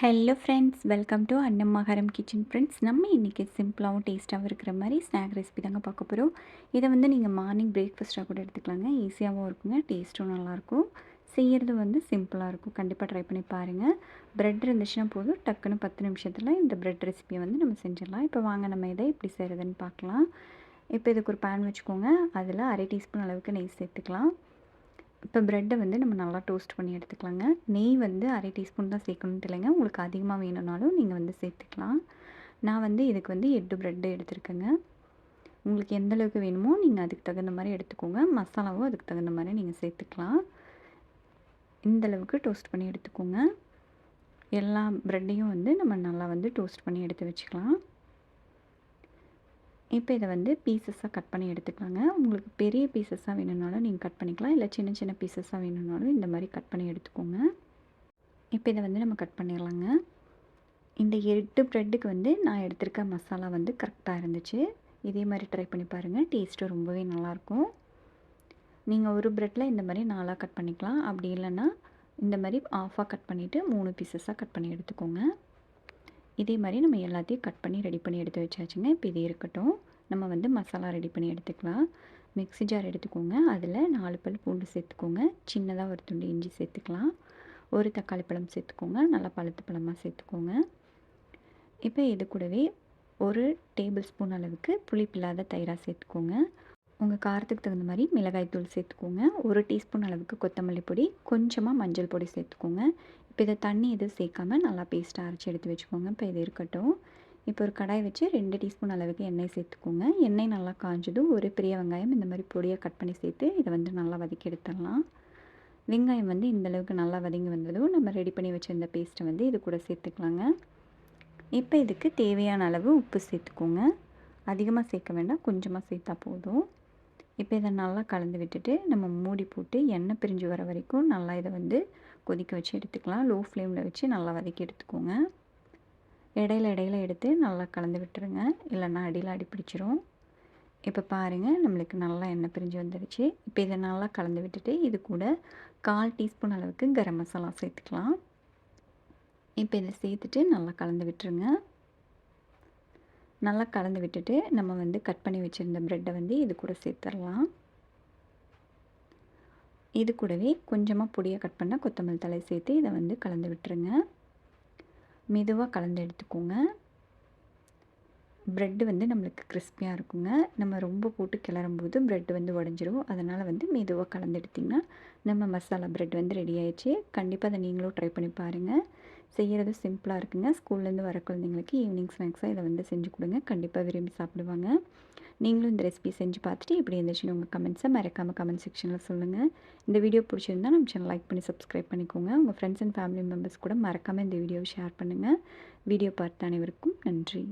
Hello friends welcome to அன்னம்மாகரம் kitchen friends நம்ம இன்றைக்கி சிம்பிளாகவும் டேஸ்ட்டாகவும் இருக்கிற மாதிரி ஸ்நாக் ரெசிபி தாங்க பார்க்க போகிறோம் இதை வந்து நீங்கள் மார்னிங் பிரேக்ஃபாஸ்ட்டாக கூட எடுத்துக்கலாங்க. ஈஸியாகவும் இருக்குங்க டேஸ்ட்டும் நல்லாயிருக்கும் செய்கிறது வந்து சிம்பிளாக இருக்கும். கண்டிப்பாக ட்ரை பண்ணி பாருங்கள் ப்ரெட் இருந்துச்சுன்னா போதும் டக்குன்னு பத்து நிமிஷத்தில் இந்த ப்ரெட் ரெசிபியை வந்து நம்ம செஞ்சிடலாம். இப்போ வாங்க நம்ம இதை எப்படி செய்கிறதுன்னு பார்க்கலாம். இப்போ இதுக்கு ஒரு பேன் வச்சுக்கோங்க. அதில் அரை டீஸ்பூன் அளவுக்கு நெய் சேர்த்துக்கலாம். இப்போ ப்ரெட்டை வந்து நம்ம நல்லா டோஸ்ட் பண்ணி எடுத்துக்கலாங்க. நெய் வந்து அரை டீஸ்பூன் தான் சேர்க்கணும்னு இல்லைங்க. உங்களுக்கு அதிகமாக வேணும்னாலும் நீங்கள் வந்து சேர்த்துக்கலாம். நான் வந்து இதுக்கு வந்து எட்டு ப்ரெட்டு எடுத்துருக்கேங்க. உங்களுக்கு எந்த அளவுக்கு வேணுமோ நீங்கள் அதுக்கு தகுந்த மாதிரி எடுத்துக்கோங்க. மசாலாவும் அதுக்கு தகுந்த மாதிரி நீங்கள் சேர்த்துக்கலாம். இந்த அளவுக்கு டோஸ்ட் பண்ணி எடுத்துக்கோங்க. எல்லா ப்ரெட்டையும் வந்து நம்ம நல்லா வந்து டோஸ்ட் பண்ணி எடுத்து வச்சுக்கலாம். இப்போ இதை வந்து பீசஸாக கட் பண்ணி எடுத்துக்கலாங்க. உங்களுக்கு பெரிய பீசஸாக வேணும்னாலும் நீங்கள் கட் பண்ணிக்கலாம். இல்லை சின்ன சின்ன பீசஸாக வேணும்னாலும் இந்த மாதிரி கட் பண்ணி எடுத்துக்கோங்க. இப்போ இதை வந்து நம்ம கட் பண்ணிடலாங்க. இந்த எட்டு ப்ரெட்டுக்கு வந்து நான் எடுத்திருக்க மசாலா வந்து கரெக்டாக இருந்துச்சு. இதே மாதிரி ட்ரை பண்ணி பாருங்கள் டேஸ்ட்டு ரொம்பவே நல்லாயிருக்கும். நீங்கள் ஒரு ப்ரெட்டில் இந்த மாதிரி நாலாக கட் பண்ணிக்கலாம். அப்படி இல்லைன்னா இந்த மாதிரி ஆஃபாக கட் பண்ணிவிட்டு மூணு பீசஸாக கட் பண்ணி எடுத்துக்கோங்க. இதே மாதிரி நம்ம எல்லாத்தையும் கட் பண்ணி ரெடி பண்ணி எடுத்து வச்சாச்சுங்க. இப்போ இது இருக்கட்டும். நம்ம வந்து மசாலா ரெடி பண்ணி எடுத்துக்கலாம். மிக்ஸி ஜார் எடுத்துக்கோங்க. அதில் நாலு பல் பூண்டு சேர்த்துக்கோங்க. சின்னதாக ஒரு துண்டு இஞ்சி சேர்த்துக்கலாம். ஒரு தக்காளி பழம் சேர்த்துக்கோங்க. நல்லா பழுத்து பழமாக சேர்த்துக்கோங்க. இப்போ இது கூடவே ஒரு டேபிள் ஸ்பூன் அளவுக்கு புளிப்பில்லாத தயிராக சேர்த்துக்கோங்க. உங்கள் காரத்துக்கு தகுந்த மாதிரி மிளகாய் தூள் சேர்த்துக்கோங்க. ஒரு டீஸ்பூன் அளவுக்கு கொத்தமல்லி பொடி கொஞ்சமாக மஞ்சள் பொடி சேர்த்துக்கோங்க. இப்போ இதை தண்ணி எதுவும் சேர்க்காமல் நல்லா பேஸ்ட்டாக அரைச்சி எடுத்து வச்சுக்கோங்க. இப்போ இது இருக்கட்டும். இப்போ ஒரு கடாய் வச்சு ரெண்டு டீஸ்பூன் அளவுக்கு எண்ணெய் சேர்த்துக்கோங்க. எண்ணெய் நல்லா காஞ்சதும் ஒரு பெரிய வெங்காயம் இந்த மாதிரி பொடியாக கட் பண்ணி சேர்த்து இதை வந்து நல்லா வதக்கி எடுத்துடலாம். வெங்காயம் வந்து இந்தளவுக்கு நல்லா வதங்கி வந்ததும் நம்ம ரெடி பண்ணி வச்சுருந்த பேஸ்ட்டை வந்து இது கூட சேர்த்துக்கலாங்க. இப்போ இதுக்கு தேவையான அளவு உப்பு சேர்த்துக்கோங்க. அதிகமாக சேர்க்க வேண்டாம். கொஞ்சமாக சேர்த்தா போதும். இப்போ இதை நல்லா கலந்து விட்டுட்டு நம்ம மூடி போட்டு எண்ணெய் பிரிஞ்சு வர வரைக்கும் நல்லா இதை வந்து கொதிக்க வச்சு எடுத்துக்கலாம். லோ ஃப்ளேமில் வச்சு நல்லா வதக்கி எடுத்துக்கோங்க. இடையில இடையில எடுத்து நல்லா கலந்து விட்டுருங்க. இல்லைன்னா அடியில் அடி பிடிச்சிரும். இப்போ பாருங்கள் நம்மளுக்கு நல்லா எண்ணெய் பிரிஞ்சு வந்துடுச்சு. இப்போ இதை நல்லா கலந்து விட்டுட்டு இது கூட கால் டீஸ்பூன் அளவுக்கு கரம் மசாலா சேர்த்துக்கலாம். இப்போ இதை சேர்த்துட்டு நல்லா கலந்து விட்டுருங்க. நல்லா கலந்து விட்டுட்டு நம்ம வந்து கட் பண்ணி வச்சுருந்த ப்ரெட்டை வந்து இது கூட சேர்த்துடலாம். இது கூடவே கொஞ்சமாக பொடியாக கட் பண்ணால் கொத்தமல்லி தலை சேர்த்து இதை வந்து கலந்து விட்டுருங்க. மெதுவாக கலந்து எடுத்துக்கோங்க. ப்ரெட்டு வந்து நம்மளுக்கு கிறிஸ்பியாக இருக்குங்க. நம்ம ரொம்ப போட்டு கிளறும்போது ப்ரெட் வந்து உடஞ்சிரும். அதனால் வந்து மெதுவாக கலந்து எடுத்திங்கன்னா நம்ம மசாலா ப்ரெட் வந்து ரெடி ஆயிடுச்சு. கண்டிப்பாக அதை நீங்களும் ட்ரை பண்ணி பாருங்கள் செய்கிறது சிம்பிளாக இருக்குங்க. ஸ்கூல்லேருந்து வர குழந்தைங்களுக்கு ஈவினிங் ஸ்நாக்ஸாக இதை வந்து செஞ்சு கொடுங்க. கண்டிப்பாக விரும்பி சாப்பிடுவாங்க. நீங்களும் இந்த ரெசிபி செஞ்சு பார்த்துட்டு எப்படி இருந்துச்சுன்னு உங்கள் கமெண்ட்ஸை மறக்காமல் கமெண்ட் செக்ஷனில் சொல்லுங்கள் இந்த வீடியோ பிடிச்சிருந்தா நம்ம சேனல் லைக் பண்ணி சப்ஸ்கிரைப் பண்ணிக்கோங்க. உங்கள் ஃப்ரெண்ட்ஸ் அண்ட் ஃபேமிலி மெம்பர்ஸ் கூட மறக்காமல் இந்த வீடியோவை ஷேர் பண்ணுங்கள் வீடியோ பார்த்த அனைவருக்கும் நன்றி.